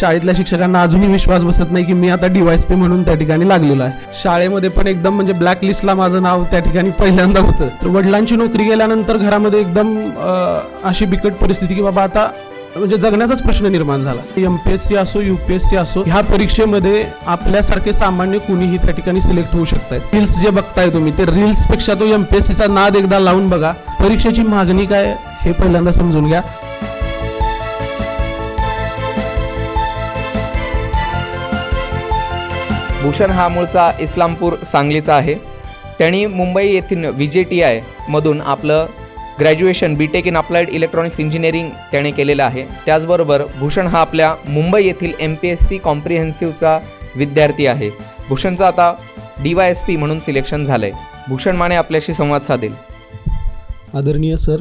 शाळेतल्या शिक्षकांना अजूनही विश्वास बसत नाही की मी आता डिवायस पी म्हणून त्या ठिकाणी लागलेलो आहे. शाळेमध्ये पण एकदम म्हणजे ब्लॅक लिस्टला माझं नाव त्या ठिकाणी पहिल्यांदा होतं. तर वडिलांची नोकरी गेल्यानंतर घरामध्ये एकदम अशी बिकट परिस्थिती की बाबा आता म्हणजे जगण्याचाच प्रश्न निर्माण झाला. एम पी एस सी असो यू पी एस सी असो ह्या परीक्षेमध्ये आपल्यासारखे सामान्य कुणीही त्या ठिकाणी सिलेक्ट होऊ शकतात रील्स जे बघताय तुम्ही ते रील्सपेक्षा तो एम पी एस सीचा नाद एकदा लावून बघा. परीक्षेची मागणी काय हे पहिल्यांदा समजून घ्या. भूषण हा मूळचा इस्लामपूर सांगलीचा आहे. त्यांनी मुंबई येथील व्ही जे टी आय मधून आपलं graduation B tech in applied electronics engineering त्याने केलेलं आहे. त्याचबरोबर भूषण हा आपल्या मुंबई येथील एम पी एस सी कॉम्प्रिहेन्सिव्हचा विद्यार्थी आहे. भूषणचं आता डी वाय एस पी म्हणून सिलेक्शन झालं आहे भूषण माने आपल्याशी संवाद साधेल. आदरणीय सर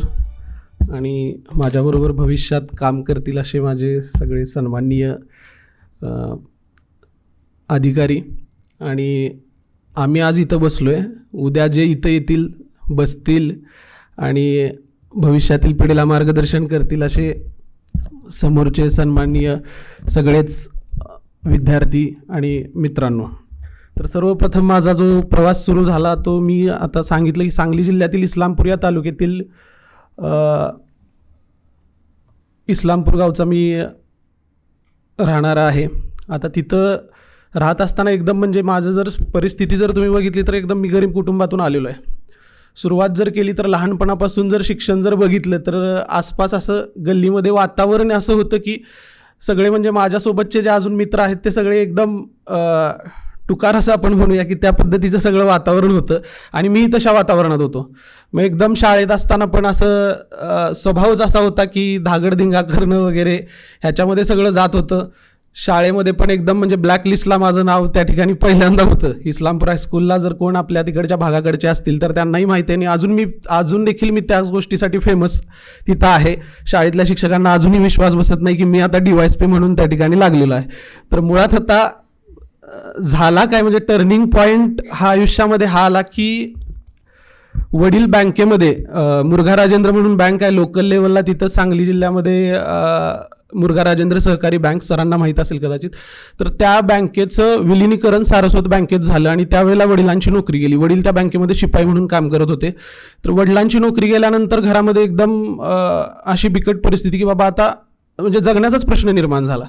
आणि माझ्याबरोबर भविष्यात काम करतील असे माझे सगळे सन्माननीय अधिकारी. आणि आम्ही आज इथं बसलो आहे उद्या जे इथं येतील बसतील आणि भविष्यातील पिढीला मार्गदर्शन करतील असे समोरचे सन्माननीय सगळेच विद्यार्थी आणि मित्रांनो. तर सर्वप्रथम माझा जो प्रवास सुरू झाला तो मी आता सांगितलं की सांगली जिल्ह्यातील इस्लामपूर या तालुक्यातील इस्लामपूर गावचा मी राहणारा आहे. आता तिथं राहत असताना एकदम म्हणजे माझं जर परिस्थिती जर तुम्ही बघितली तर एकदम मी गरीब कुटुंबातून आलेलो आहे. सुरुवात जर केली तर लहानपणापासून जर शिक्षण जर बघितलं तर आसपास असं गल्लीमध्ये वातावरण असं होतं की सगळे म्हणजे माझ्यासोबतचे जे अजून मित्र आहेत ते सगळे एकदम टुकार असं आपण म्हणूया की त्या पद्धतीचं सगळं वातावरण होतं आणि मी तशा वातावरणात होतो. मग एकदम शाळेत असताना पण असं स्वभावच असा होता की धागडधिंगा करणं वगैरे ह्याच्यामध्ये सगळं जात होतं. शाळेमध्ये पण एकदम म्हणजे ब्लॅक लिस्टला माझं नाव त्या ठिकाणी पहिल्यांदा होतं. इस्लामपूर हायस्कूलला जर कोण आपल्या तिकडच्या भागाकडचे असतील तर त्यांनाही माहिती आहे. आणि अजून मी अजून देखील मी त्याच गोष्टीसाठी फेमस तिथं आहे. शाळेतल्या शिक्षकांना अजूनही विश्वास बसत नाही की मी आता डी वायस पी म्हणून त्या ठिकाणी लागलेलो आहे. तर मुळात आता झाला काय म्हणजे टर्निंग पॉईंट हा आयुष्यामध्ये हा आला की वडील बँकेमध्ये अ, मुरघा राजेंद्र म्हणून बँक आहे. लोकल लेवलला तिथं सांगली जिल्ह्यामध्ये मुरगा राजेंद्र सहकारी बँक सरांना माहीत असेल कदाचित. तर त्या बँकेचं विलिनीकरण सारस्वत बँकेत झालं आणि त्यावेळेला वडिलांची नोकरी गेली. वडील त्या बँकेमध्ये शिपाई म्हणून काम करत होते. तर वडिलांची नोकरी गेल्यानंतर घरामध्ये एकदम अशी बिकट परिस्थिती की बाबा आता म्हणजे जगण्याचाच प्रश्न निर्माण झाला.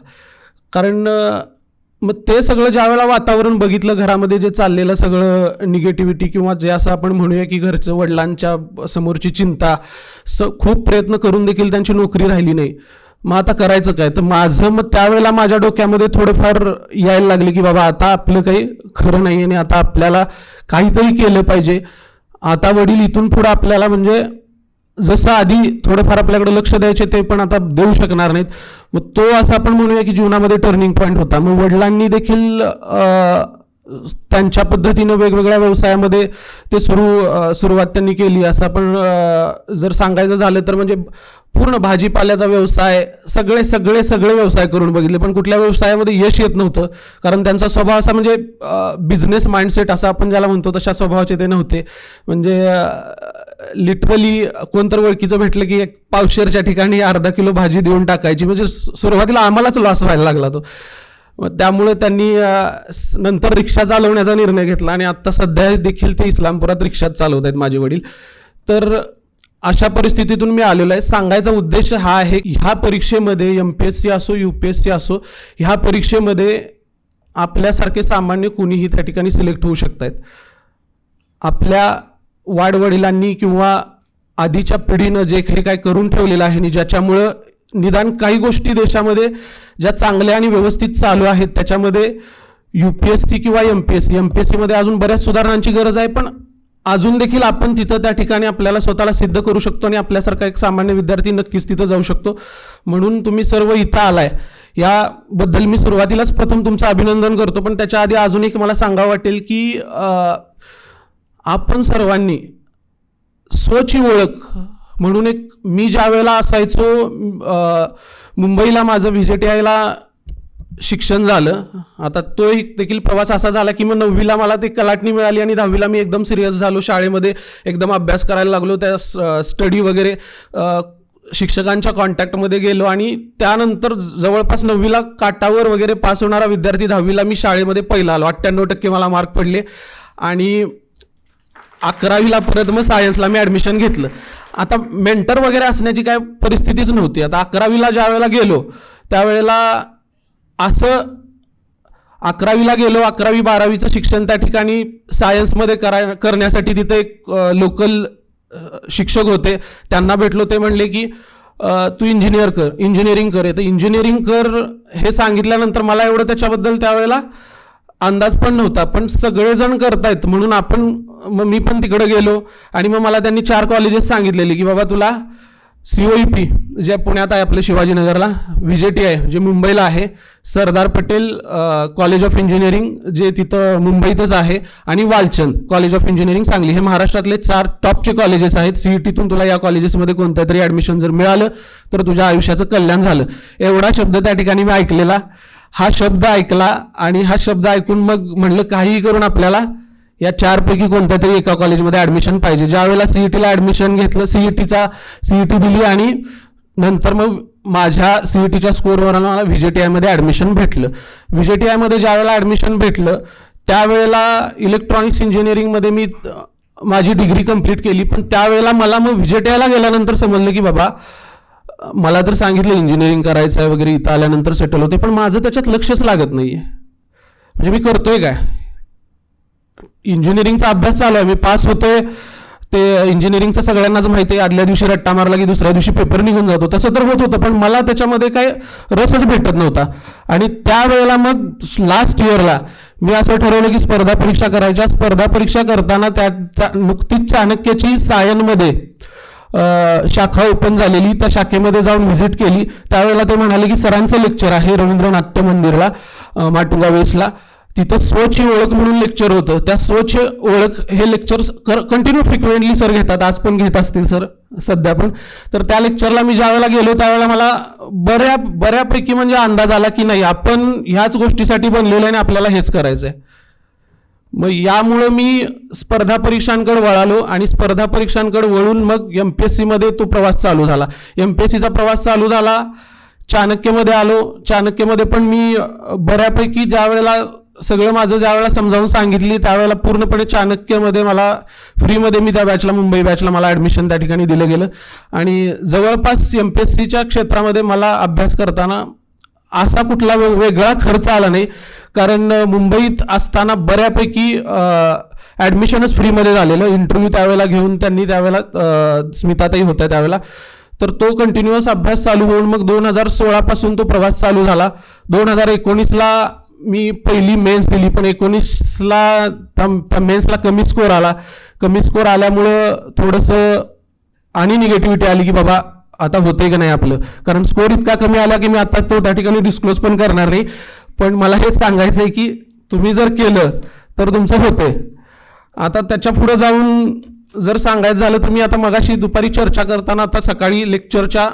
कारण मग ते सगळं ज्यावेळेला वातावरण बघितलं घरामध्ये जे चाललेलं सगळं निगेटिव्हिटी किंवा जे असं आपण म्हणूया की घरचं वडिलांच्या समोरची चिंता स खूप प्रयत्न करून देखील त्यांची नोकरी राहिली नाही. मग आता करायचं काय? तर माझं मग त्यावेळेला माझ्या डोक्यामध्ये थोडंफार यायला लागले की बाबा आता आपलं काही खरं नाही आणि आता आपल्याला काहीतरी केलं पाहिजे. आता वडील इथून पुढं आपल्याला म्हणजे जसं आधी थोडंफार आपल्याकडे लक्ष द्यायचे ते पण आता देऊ शकणार नाहीत. मग तो असं आपण म्हणूया की जीवनामध्ये टर्निंग पॉईंट होता. मग वडिलांनी देखील त्यांच्या पद्धतीनं वेगवेगळ्या व्यवसायामध्ये ते सुरू सुरुवात त्यांनी केली. असं आपण जर सांगायचं झालं तर म्हणजे पूर्ण भाजीपाल्याचा व्यवसाय सगळे सगळे सगळे व्यवसाय करून बघितले. पण कुठल्या व्यवसायामध्ये यश येत नव्हतं. कारण त्यांचा स्वभाव असा म्हणजे बिझनेस माइंडसेट असा आपण ज्याला म्हणतो तशा स्वभावाचे ते नव्हते. म्हणजे लिटरली कोणतर ओळखीचं भेटलं की एक पावशेरच्या ठिकाणी अर्धा किलो भाजी देऊन टाकायची. म्हणजे सुरुवातीला आम्हालाच लॉस व्हायला लागला तो. त्यामुळे त्यांनी नंतर रिक्षा चालवण्याचा निर्णय घेतला आणि आत्ता सध्या देखील ते इस्लामपुरात रिक्षात चालवत आहेत माझे वडील. तर अशा परिस्थितीतून मी आलेलो आहे. सांगायचा उद्देश हा आहे ह्या परीक्षेमध्ये एम पी एस सी असो यू पी एस सी असो ह्या परीक्षेमध्ये आपल्यासारखे सामान्य कुणीही त्या ठिकाणी सिलेक्ट होऊ शकत आहेत आपल्या वाडवडिलांनी किंवा आधीच्या पिढीनं जे काही काय करून ठेवलेलं आहे आणि ज्याच्यामुळं निदान काही गोष्टी देशामध्ये ज्या चांगल्या आणि व्यवस्थित चालू आहेत त्याच्यामध्ये यू पी एस सी किंवा M P S C. M P S सीमध्ये अजून बऱ्याच सुधारणांची गरज आहे पण अजून देखील आपण तिथं त्या ठिकाणी आपल्याला स्वतःला सिद्ध करू शकतो आणि आपल्यासारखा एक सामान्य विद्यार्थी नक्कीच तिथं जाऊ शकतो. म्हणून तुम्ही सर्व इथं आलाय. याबद्दल मी सुरुवातीलाच प्रथम तुमचं अभिनंदन करतो पण त्याच्या आधी अजून एक मला सांगावं वाटेल की आपण सर्वांनी स्वची ओळख म्हणून एक मी ज्या वेळेला असायचो मुंबईला माझं व्हिजिट यायला शिक्षण झालं. आता तो एक देखील प्रवास असा झाला की मग नववीला मला ते कलाटणी मिळाली आणि दहावीला मी एकदम सिरियस झालो. शाळेमध्ये एकदम अभ्यास करायला लागलो त्या स्टडी वगैरे शिक्षकांच्या कॉन्टॅक्टमध्ये गेलो आणि त्यानंतर जवळपास नववीला काटावर वगैरे पास होणारा विद्यार्थी दहावीला मी शाळेमध्ये पहिला आलो. अठ्ठ्याण्णव टक्के मला मार्क पडले आणि अकरावीला परत मग सायन्सला मी ॲडमिशन घेतलं. आता मेंटर वगैरे असण्याची काय परिस्थितीच नव्हती. आता अकरावीला ज्या वेळेला गेलो त्यावेळेला असं अकरावीला गेलो अकरावी बारावीचं शिक्षण त्या ठिकाणी सायन्समध्ये करा करण्यासाठी तिथे एक लोकल शिक्षक होते. त्यांना भेटलो ते म्हणले की तू इंजिनियर कर इंजिनिअरिंग कर. तर इंजिनिअरिंग कर हे सांगितल्यानंतर मला एवढं त्याच्याबद्दल त्यावेळेला अंदाज पण नव्हता पण सगळेजण करतायत. म्हणून आपण मग मी पण तिकडं गेलो आणि मग मला त्यांनी चार कॉलेजेस सांगितलेले की बाबा तुला सी ओ ई पी जे पुण्यात आहे आपलं शिवाजीनगरला व्ही जे टी आहे जे मुंबईला आहे Sardar Patel college of engineering जे तिथं मुंबईतच आहे आणि Walchand college of engineering Sangli. हे महाराष्ट्रातले चार टॉपचे कॉलेजेस आहेत. सी ई टीतून तुला या कॉलेजेसमध्ये कोणत्या तरी ॲडमिशन जर मिळालं तर तुझ्या आयुष्याचं कल्याण झालं. एवढा शब्द त्या ठिकाणी मी ऐकलेला. हा शब्द ऐकला आणि हा शब्द ऐकून मग म्हणलं काहीही करून आपल्याला या चारपैकी कोणत्या तरी एका कॉलेजमध्ये ॲडमिशन पाहिजे. ज्यावेळेला सीईटीला ॲडमिशन घेतलं सीईटीचा सीईटी दिली आणि नंतर मग माझ्या सीईटीच्या स्कोरवर मला व्ही जे टी आयमध्ये ॲडमिशन भेटलं. व्ही जे टी आयमध्ये ॲडमिशन भेटलं त्यावेळेला इलेक्ट्रॉनिक्स इंजिनिअरिंगमध्ये मी माझी डिग्री कंप्लीट केली. पण त्यावेळेला मला मग व्ही जे टी आयला गेल्यानंतर समजलं की बाबा मला तर सांगितलं इंजिनिअरिंग करायचं आहे वगैरे इथं आल्यानंतर सेटल होते पण माझं त्याच्यात लक्षच लागत नाही आहे म्हणजे मी करतोय काय? इंजिनिअरिंगचा अभ्यास चालू आहे. मी पास होतोय. ते इंजिनिअरिंगचं सगळ्यांनाच माहिती आहे. आदल्या दिवशी रट्टा मारला की दुसऱ्या दिवशी पेपर निघून जातो. तसं तर होत होतं पण मला त्याच्यामध्ये काय रसच भेटत नव्हता. आणि त्यावेळेला मग लास्ट इयरला मी असं ठरवलं की स्पर्धा परीक्षा करायच्या. स्पर्धा परीक्षा करताना त्या नुकतीच चाणक्याची सायनमध्ये मध्ये शाखा ओपन झालेली त्या शाखेमध्ये जाऊन व्हिजिट केली. त्यावेळेला ते म्हणाले की सरांचं लेक्चर आहे रवींद्र नाट्य मंदिरला माटुंगा वेसला तिथं स्वच्छ ओळख म्हणून लेक्चर होतं. त्या स्वच्छ ओळख हे लेक्चर कंटिन्यू फ्रिक्वेंटली सर घेतात. आज पण घेत असतील सर सध्या पण. तर त्या लेक्चरला मी ज्यावेळेला गेलो त्यावेळेला मला बऱ्या बऱ्यापैकी म्हणजे अंदाज आला की नाही आपण ह्याच गोष्टीसाठी बनलेलो आहे आणि आपल्याला हेच करायचं आहे मग यामुळं मी स्पर्धा परीक्षांकडे वळालो आणि स्पर्धा परीक्षांकडे वळून मग एम पी एस सीमध्ये तो प्रवास चालू झाला. एम पी एस सीचा प्रवास चालू झाला चाणक्यमध्ये आलो. चाणक्यमध्ये पण मी बऱ्यापैकी ज्या वेळेला सगळं माझं ज्या वेळेला समजावून सांगितली त्यावेळेला पूर्णपणे चाणक्यमध्ये मला फ्रीमध्ये मी त्या बॅचला मुंबई बॅचला मला ॲडमिशन त्या ठिकाणी दिलं गेलं. आणि जवळपास एम पी एस सीच्या क्षेत्रामध्ये मला अभ्यास करताना असा कुठला वेगळा खर्च आला नाही. कारण मुंबईत असताना बऱ्यापैकी ॲडमिशनच फ्रीमध्ये झालेलं. इंटरव्ह्यू त्यावेळेला घेऊन त्यांनी त्यावेळेला स्मितातही स्मिताताई होत्या त्यावेळेला. तर तो कंटिन्युअस अभ्यास चालू होऊन मग दोन हजार सोळापासून तो प्रवास चालू झाला. दोन हजार एकोणीसला मी पहिली मेन्स दिली पण एकोणीसला त्या त्या मेन्सला कमी स्कोर आला. कमी स्कोर आल्यामुळं थोडंसं आणि निगेटिव्हिटी आली की बाबा आता होतंय का नाही आपलं? कारण स्कोर इतका कमी आला की मी आता तो त्या ठिकाणी डिस्क्लोज पण करणार नाही. पण मला हेच सांगायचं आहे की तुम्ही जर केलं तर तुमचं होतंय. आता त्याच्या पुढं जाऊन जर सांगायचं झालं तर मी आता मगाशी दुपारी चर्चा करताना आता सकाळी लेक्चरच्या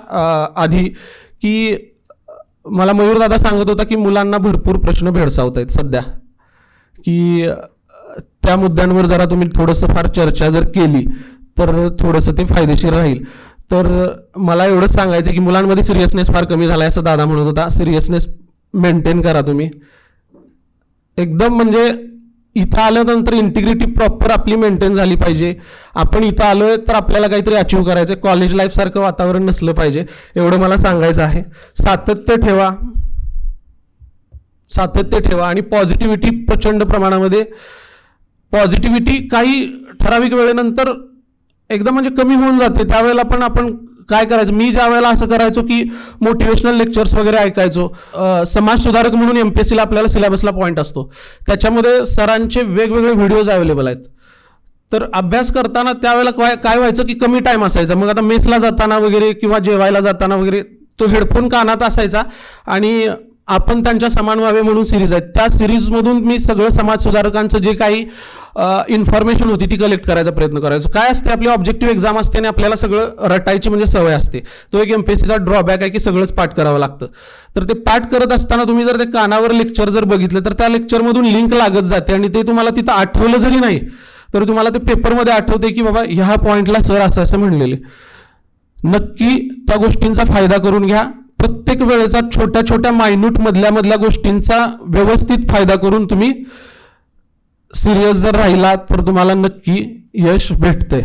आधी की मला मयूरदादा सांगत होता की मुलांना भरपूर प्रश्न भेडसावत आहेत सध्या. की त्या मुद्द्यांवर जरा तुम्ही थोडंसं फार चर्चा जर केली तर थोडंसं ते फायदेशीर राहील. तर मला एवढंच सांगायचं की मुलांमध्ये सिरियसनेस फार कमी झाला आहे असं दादा म्हणत होता. सिरियसनेस मेंटेन करा तुम्ही. एकदम म्हणजे इथं आल्यानंतर इंटिग्रिटी प्रॉपर आपली मेंटेन झाली पाहिजे. आपण इथं आलोय तर आपल्याला काहीतरी अचीव करायचं आहे कॉलेज लाईफसारखं वातावरण नसलं पाहिजे. एवढं मला सांगायचं आहे. सातत्य ठेवा. सातत्य ठेवा आणि पॉझिटिव्हिटी प्रचंड प्रमाणामध्ये. पॉझिटिव्हिटी काही ठराविक वेळेनंतर एकदम म्हणजे कमी होऊन जाते. त्यावेळेला पण आपण काय करायचं? मी ज्या वेळेला असं करायचो की मोटिवेशनल लेक्चर्स वगैरे ऐकायचो समाज सुधारक म्हणून एम पी एस सीला आपल्याला सिलेबसला पॉईंट असतो. त्याच्यामध्ये सरांचे वेगवेगळे व्हिडिओज अवेलेबल आहेत. तर अभ्यास करताना त्यावेळेला काय काय व्हायचं की कमी टाईम असायचा. मग आता मेसला जाताना वगैरे किंवा जेवायला जाताना वगैरे तो हेडफोन कानात असायचा आणि आपण त्यांच्या समान व्हावे म्हणून सिरीज आहेत. त्या सिरीजमधून मी सगळं समाज सुधारकांचं जे काही इन्फॉर्मेशन होती ती कलेक्ट करायचा प्रयत्न करायचो. काय असते आपली ऑब्जेक्टिव्ह एक्झाम असते आणि आपल्याला सगळं रटायची म्हणजे सवय असते. तो एक एमपीएससीचा ड्रॉबॅक आहे की सगळंच पाठ करावं लागतं. तर ते पाठ करत असताना तुम्ही जर ते कानावर लेक्चर जर बघितलं तर त्या लेक्चरमधून लिंक लागत जाते आणि ते तुम्हाला तिथं आठवलं जरी नाही तर तुम्हाला ते पेपरमध्ये आठवते की बाबा ह्या पॉईंटला सर असं असं म्हणलेले. नक्की त्या गोष्टींचा फायदा करून घ्या. प्रत्येक वेळेचा छोट्या छोट्या मायन्यूट मधल्या मधल्या गोष्टींचा व्यवस्थित फायदा करून तुम्ही सिरियस जर राहिला तर तुम्हाला नक्की यश भेटते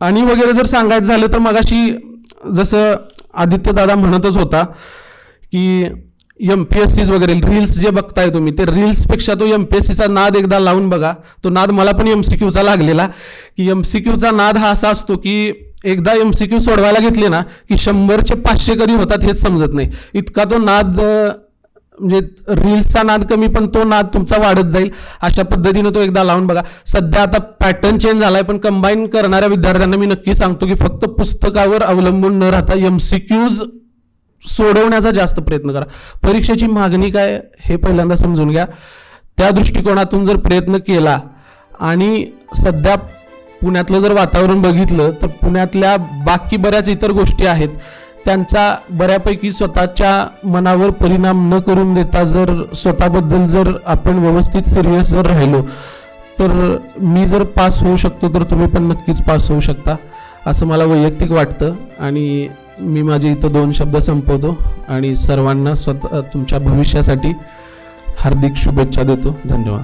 आणि वगैरे जर सांगायचं झालं तर मगाशी जसं आदित्य दादा म्हणतच होता की एम पी एस सीज वगैरे रील्स जे बघताय तुम्ही ते रील्सपेक्षा तो एम पी एस सीचा नाद एकदा लावून बघा. तो नाद मला पण एम सी क्यूचा लागलेला की एम सी क्यूचा नाद हा असा असतो की एकदा एम सी क्यू सोडवायला घेतले ना की शंभरचे पाचशे कधी होतात हेच समजत नाही. इतका तो नाद म्हणजे रील्सचा नाद कमी पण तो नाद तुमचा वाढत जाईल अशा पद्धतीनं तो एकदा लावून बघा. सध्या आता पॅटर्न चेंज झालाय पण कंबाईन करणाऱ्या विद्यार्थ्यांना मी नक्की सांगतो की फक्त पुस्तकावर अवलंबून न राहता एम सी क्यूज सोडवण्याचा जास्त प्रयत्न करा. परीक्षेची मागणी काय हे पहिल्यांदा समजून घ्या. त्या दृष्टिकोनातून जर प्रयत्न केला आणि सध्या पुण्यातलं जर वातावरण बघितलं तर पुण्यातल्या बाकी बऱ्याच इतर गोष्टी आहेत. त्यांचा बऱ्यापैकी स्वतःच्या मनावर परिणाम न करून देता जर स्वतःबद्दल जर आपण व्यवस्थित सिरियस जर राहिलो तर मी जर पास होऊ शकतो तर तुम्ही पण नक्कीच पास होऊ शकता असं मला वैयक्तिक वाटतं. आणि मी माझे इथं दोन शब्द संपवतो आणि सर्वांना स्वतः तुमच्या भविष्यासाठी हार्दिक शुभेच्छा देतो. धन्यवाद.